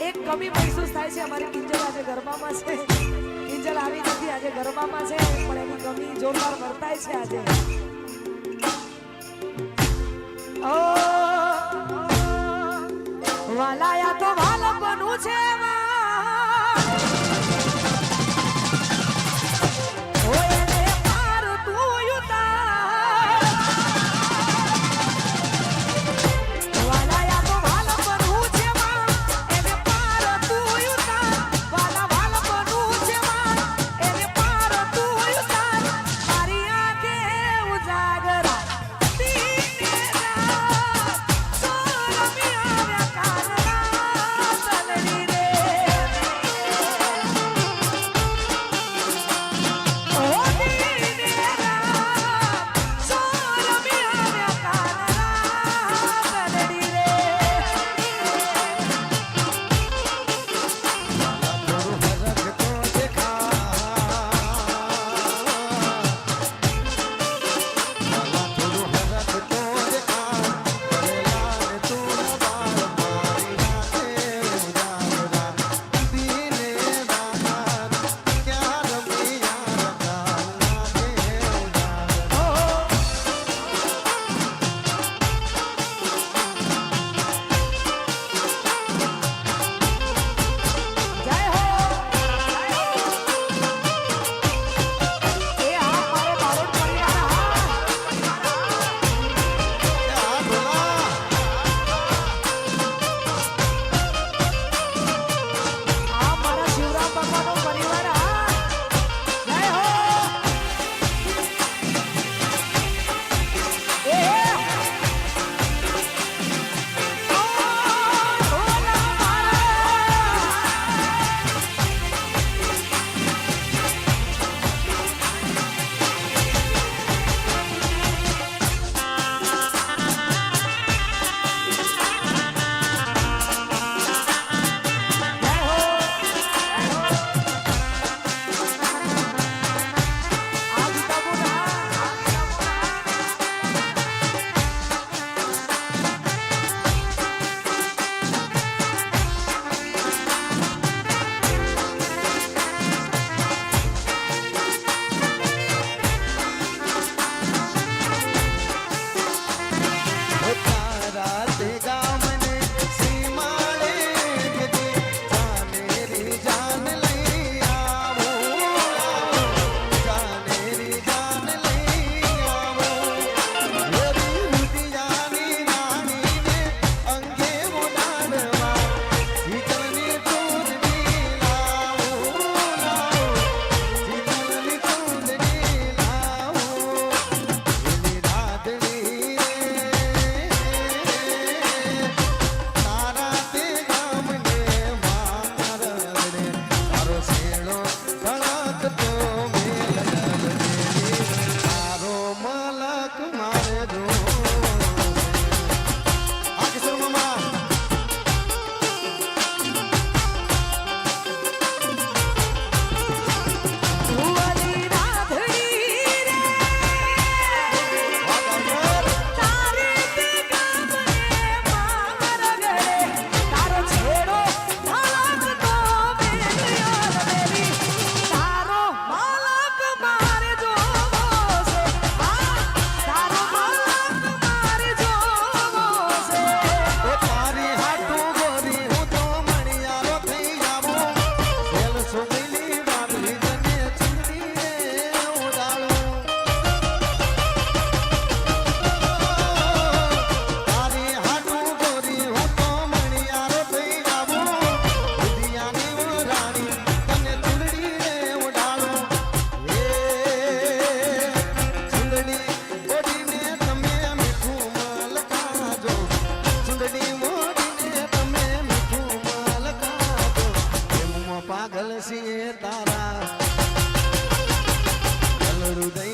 એક કમી મહેસૂસ થાય છે અમારી કિંજલ આજે ગરબામાં છે. કિંજલ આવી નથી, આજે ગરબામાં છે, પણ એની કમી જોરદાર વર્તાય છે આજે. વાલાયા તો વાલ બનવું છે ಎಲ್ಲರೂ ದೈ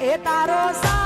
એ તારો સા